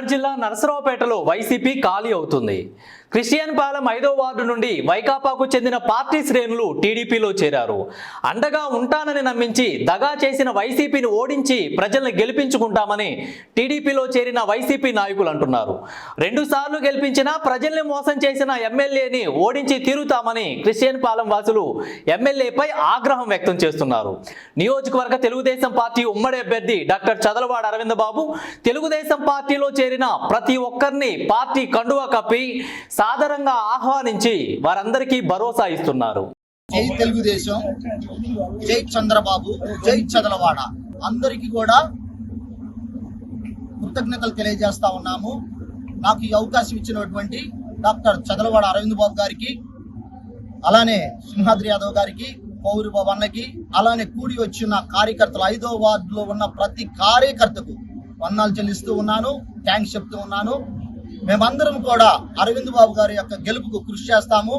కాకినాడ జిల్లా నరసరావుపేటలో వైసీపీ ఖాళీ అవుతుంది. క్రిస్టియన్ పాలెం ఐదో వార్డు నుండి వైకాపాకు చెందిన పార్టీ శ్రేణులు టీడీపీలో చేరారు. అండగా ఉంటానని నమ్మించి దగా చేసిన వైసీపీని ఓడించి ప్రజల్ని గెలిపించుకుంటామని టీడీపీలో చేరిన వైసీపీ నాయకులు అంటున్నారు. రెండు సార్లు గెలిపించిన ప్రజల్ని మోసం చేసిన ఎమ్మెల్యేని ఓడించి తీరుతామని క్రిస్టియన్ పాలెం వాసులు ఎమ్మెల్యేపై ఆగ్రహం వ్యక్తం చేస్తున్నారు. నియోజకవర్గ తెలుగుదేశం పార్టీ ఉమ్మడి అభ్యర్థి డాక్టర్ చదలవాడ అరవింద బాబు తెలుగుదేశం పార్టీలో చేరిన ప్రతి ఒక్కరిని పార్టీ కండువా కప్పి సాదరంగా ఆహ్వానించి వారందరికీ భరోసా ఇస్తున్నారు. జై తెలుగుదేశం జై చంద్రబాబు జై చదలవాడ. అందరికీ కూడా కృతజ్ఞతలు తెలియజేస్తా ఉన్నాము. నాకు ఈ అవకాశం ఇచ్చినటువంటి డాక్టర్ చదలవాడ అరవింద్ బాబు గారికి అలానే సింహాద్రి యాదవ్ గారికి పౌరు బాబు అన్నకి అలానే కూడి వచ్చిన కార్యకర్తలు ఐదో వార్డులో ఉన్న ప్రతి కార్యకర్తకు వందాలు చెల్లిస్తూ ఉన్నాను. థ్యాంక్స్ చెప్తూ ఉన్నాను. మేమందరం కూడా అరవింద్ బాబు గారి యొక్క గెలుపుకు కృషి చేస్తాము.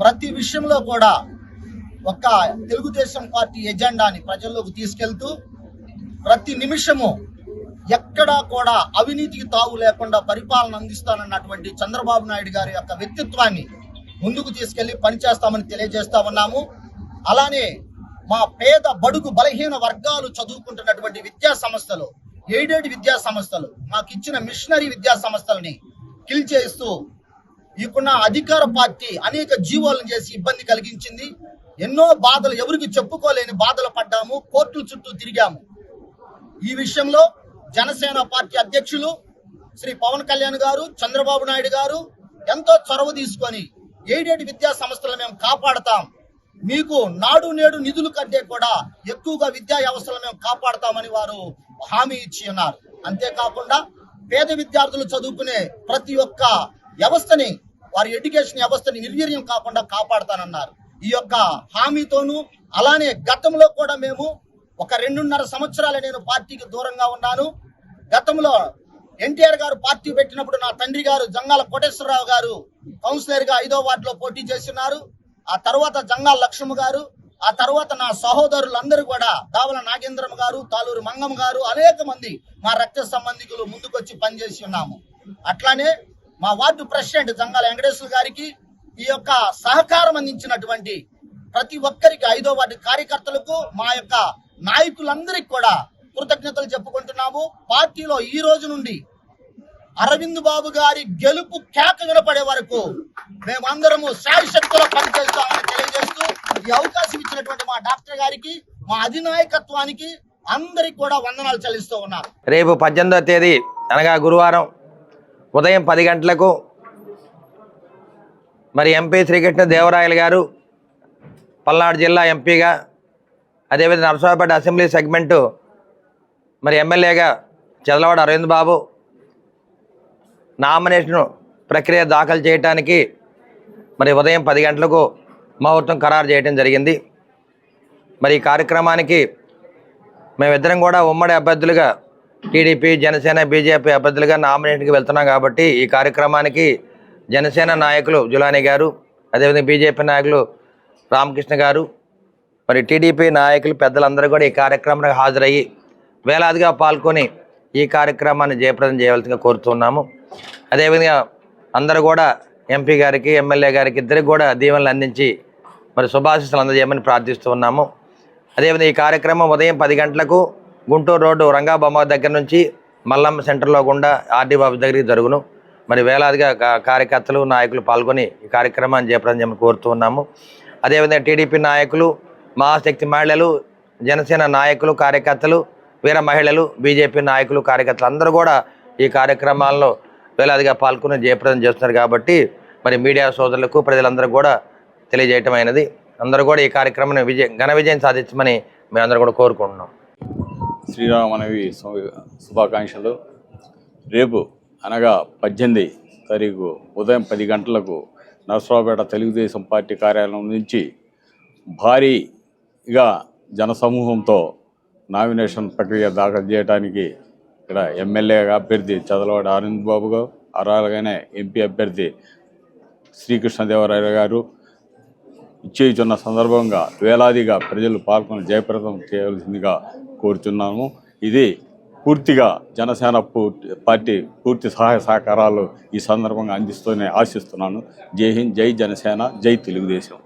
ప్రతి విషయంలో కూడా ఒక తెలుగుదేశం పార్టీ ఎజెండాని ప్రజల్లోకి తీసుకెళ్తూ ప్రతి నిమిషము ఎక్కడా కూడా అవినీతికి తావు లేకుండా పరిపాలన అందిస్తానన్నటువంటి చంద్రబాబు నాయుడు గారి యొక్క వ్యక్తిత్వాన్ని ముందుకు తీసుకెళ్ళి పనిచేస్తామని తెలియజేస్తా ఉన్నాము. అలానే మా పేద బడుగు బలహీన వర్గాలు చదువుకుంటున్నటువంటి విద్యా సంస్థలు ఎయిడెడ్ విద్యా సంస్థలు మాకు ఇచ్చిన మిషనరీ విద్యా సంస్థలని కిల్ చేస్తూ ఇప్పుడున్న అధికార పార్టీ అనేక జీవోలను చేసి ఇబ్బంది కలిగించింది. ఎన్నో బాధలు ఎవరికి చెప్పుకోలేని బాధలు పడ్డాము కోర్టుల చుట్టూ తిరిగాము. ఈ విషయంలో జనసేన పార్టీ అధ్యక్షులు శ్రీ పవన్ కళ్యాణ్ గారు చంద్రబాబు నాయుడు గారు ఎంతో చొరవ తీసుకొని ఎయిడెడ్ విద్యా సంస్థలు మేము కాపాడతాం. మీకు నాడు నేడు నిధుల కంటే కూడా ఎక్కువగా విద్యా వ్యవస్థలు మేము కాపాడతామని వారు హామీ ఇచ్చి ఉన్నారు. అంతేకాకుండా పేద విద్యార్థులు చదువుకునే ప్రతి ఒక్క వ్యవస్థని వారి ఎడ్యుకేషన్ వ్యవస్థని నిర్వీర్యం కాకుండా కాపాడతానన్నారు. ఈ యొక్క హామీతోనూ అలానే గతంలో కూడా మేము ఒక రెండున్నర సంవత్సరాలు నేను పార్టీకి దూరంగా ఉన్నాను. గతంలో ఎన్టీఆర్ గారు పార్టీ పెట్టినప్పుడు నా తండ్రి గారు జంగాల కోటేశ్వరరావు గారు కౌన్సిలర్గా ఐదో వార్డులో పోటీ చేస్తున్నారు. ఆ తర్వాత జంగా లక్ష్మ గారు ఆ తర్వాత నా సహోదరులందరూ కూడా దావల నాగేంద్రం గారు తాలూరు మంగమ్మ గారు అనేక మంది మా రక్త సంబంధికులు ముందుకొచ్చి పనిచేసి ఉన్నాము. అట్లానే మా వార్డు ప్రెసిడెంట్ జంగాల వెంకటేశ్వర గారికి ఈ యొక్క సహకారం అందించినటువంటి ప్రతి ఒక్కరికి ఐదో వార్డు కార్యకర్తలకు మా యొక్క నాయకులందరికీ కూడా కృతజ్ఞతలు చెప్పుకుంటున్నాము. పార్టీలో ఈ రోజు నుండి అరవింద్ బాబు గారి గెలుపు కేక వినపడే వరకు మేమందరము శాయశక్తిలో పనిచేస్తామని తెలియజేస్తూ ఈ అవకాశం ఇచ్చినటువంటి మా డాక్టర్ గారికి మా అధినాయకత్వానికి అందరికి కూడా వందనాలు చెల్లిస్తూ ఉన్నారు రేపు పద్దెనిమిదవ తేదీ అనగా గురువారం ఉదయం పది గంటలకు మరి ఎంపీ శ్రీకృష్ణ దేవరాయలు గారు పల్నాడు జిల్లా ఎంపీగా అదేవిధంగా నరసరావుపేట అసెంబ్లీ సెగ్మెంటు మరి ఎమ్మెల్యేగా చదలవాడ అరవింద్ బాబు నామినేషన్ ప్రక్రియ దాఖలు చేయడానికి మరి ఉదయం పది గంటలకు ముహూర్తం ఖరారు చేయడం జరిగింది. మరి ఈ కార్యక్రమానికి మేమిద్దరం కూడా ఉమ్మడి అభ్యర్థులుగా టీడీపీ జనసేన బీజేపీ అభ్యర్థులుగా నామినేషన్కి వెళ్తున్నాం కాబట్టి ఈ కార్యక్రమానికి జనసేన నాయకులు జులాని గారు అదేవిధంగా బీజేపీ నాయకులు రామకృష్ణ గారు మరి టీడీపీ నాయకులు పెద్దలందరూ కూడా ఈ కార్యక్రమానికి హాజరయ్యి వేలాదిగా పాల్గొని ఈ కార్యక్రమాన్ని జయప్రదం చేయవలసిందిగా కోరుతున్నాము. అదేవిధంగా అందరూ కూడా ఎంపీ గారికి ఎమ్మెల్యే గారికి ఇద్దరికి కూడా దీవెనలు అందించి మరి శుభాశిస్సులు అందజేయమని ప్రార్థిస్తూ ఉన్నాము. అదేవిధంగా ఈ కార్యక్రమం ఉదయం పది గంటలకు గుంటూరు రోడ్డు రంగాబొమ్మ దగ్గర నుంచి మల్లమ్మ సెంటర్లో గుండా ఆర్డీ బాబు దగ్గరికి జరుగును. మరి వేలాదిగా కార్యకర్తలు నాయకులు పాల్గొని ఈ కార్యక్రమాన్ని జయప్రదం కోరుతూ ఉన్నాము. అదేవిధంగా టీడీపీ నాయకులు మహాశక్తి మహిళలు జనసేన నాయకులు కార్యకర్తలు వీర మహిళలు బీజేపీ నాయకులు కార్యకర్తలు అందరూ కూడా ఈ కార్యక్రమాల్లో వేలాదిగా పాల్గొని జయప్రదం చేస్తున్నారు కాబట్టి మరి మీడియా సోదరులకు ప్రజలందరూ కూడా తెలియజేయటం అయినది అందరూ కూడా ఈ కార్యక్రమాన్ని విజయ ఘన విజయం సాధించమని మేమందరం కూడా కోరుకుంటున్నాం. శ్రీరామనవి శుభాకాంక్షలు. రేపు అనగా పద్దెనిమిది తారీఖు ఉదయం పది గంటలకు నరసరావుపేట తెలుగుదేశం పార్టీ కార్యాలయం నుంచి భారీగా జనసమూహంతో నామినేషన్ ప్రక్రియ దాఖలు చేయడానికి ఇక్కడ ఎమ్మెల్యేగా అభ్యర్థి చదలవాడి ఆనంద్ బాబు గారు అలాగనే ఎంపీ అభ్యర్థి శ్రీకృష్ణదేవరాయ గారు ఇచ్చేయుచున్న సందర్భంగా వేలాదిగా ప్రజలు పాల్గొని జయప్రదం చేయవలసిందిగా కోరుచున్నాము. ఇది పూర్తిగా జనసేన పూర్తి పార్టీ పూర్తి సహాయ సహకారాలు ఈ సందర్భంగా అందిస్తూనే ఆశిస్తున్నాను. జై హింద్ జై జనసేన జై తెలుగుదేశం.